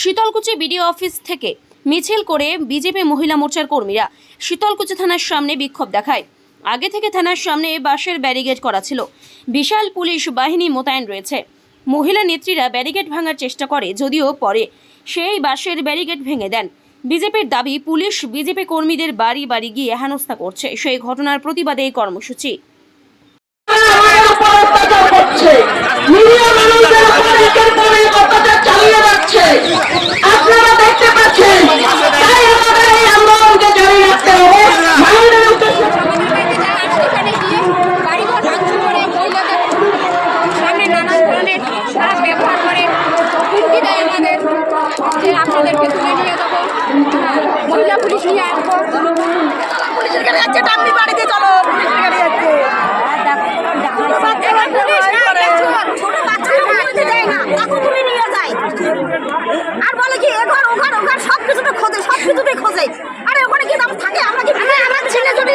Sitalkuchi BDO office থেকে মিছিল করে বিজেপি মহিলা মোর্চার কর্মীরা শীতলকুচি থানার সামনে বিক্ষোভ দেখায়। আগে থেকে থানার সামনে বাঁশের ব্যারিকেড করা ছিল। বিশাল পুলিশ বাহিনী মোতায়েন রয়েছে। মহিলা নেত্রীরা ব্যারিকেড ভাঙার চেষ্টা করে, যদিও পরে সেই বাসের ব্যারিকেড ভেঙে দেন। বিজেপির দাবি, পুলিশ বিজেপি কর্মীদের বাড়ি বাড়ি গিয়ে হেনস্থা করছে। সেই ঘটনার প্রতিবাদে এই কর্মসূচি। মহিলা পুলিশ নিয়ে আসব পুলিশের গাড়ি যাচ্ছে টাম্মি বাড়িতে চলো। পুলিশের গাড়ি যাচ্ছে। এবার আর বলে কি এঘর ওঘর ওঘর সব কিছুতে খোঁজে সব কিছুতেই খোঁজে। আরে ওখানে কি দাম থাকে? আমরা কি আমার ছেলে যদি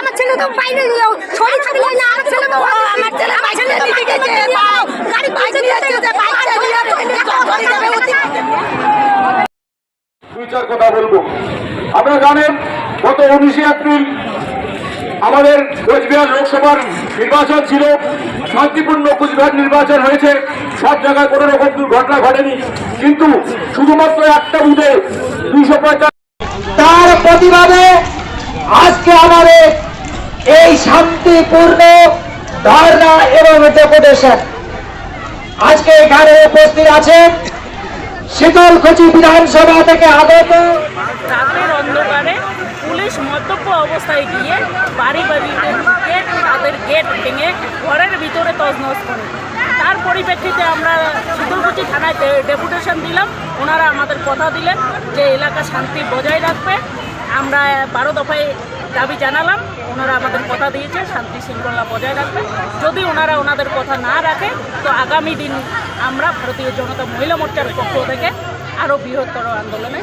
আমার ছেলে তো বাইরে শরীর থাকলে না আমার ছেলে তো আমার ছেলে আমার ছেলে দিকে গেছে গাড়ি বাইরে নিয়ে যাচ্ছে বাইক চালিয়ে ধরে যাবে অতি দুই চার কথা বলব। আপনারা জানেন, গত উনিশে এপ্রিল আমাদের কোচবিহার লোকসভার নির্বাচন ছিল। শান্তিপূর্ণ কোচবিহার নির্বাচন হয়েছে। সব জায়গায় কোনো রকম দুর্ঘটনা ঘটেনি। কিন্তু শুধুমাত্র একটা বুথে দুইশো তার প্রতিবাদে আজকে আমাদের এই শান্তিপূর্ণ ধর্ণা এবং ডেপুটেশন আজকে এখানে উপস্থিত আছেন শীতলকুচি বিধানসভা থেকে আগত। রাতের অন্ধকারে পুলিশ মদ্যপ অবস্থায় গিয়ে বাড়ি বাড়ি ঢুকে তাদের গেট ভেঙে ঘরের ভিতরে তছনছ করে। তার পরিপ্রেক্ষিতে আমরা শীতলকুচি থানায় ডেপুটেশন দিলাম। ওনারা আমাদের কথা দিলেন যে এলাকা শান্তি বজায় রাখবে। আমরা বারো দফায় দাবি জানালাম, ওনারা আমাদের কথা দিয়েছে, শান্তি শৃঙ্খলা বজায় রাখবে যদি ওনারা ওনাদের কথা না রাখে, তো আগামী দিন আমরা ভারতীয় জনতা মহিলা মোর্চার পক্ষ থেকে আরও বৃহত্তর আন্দোলনে।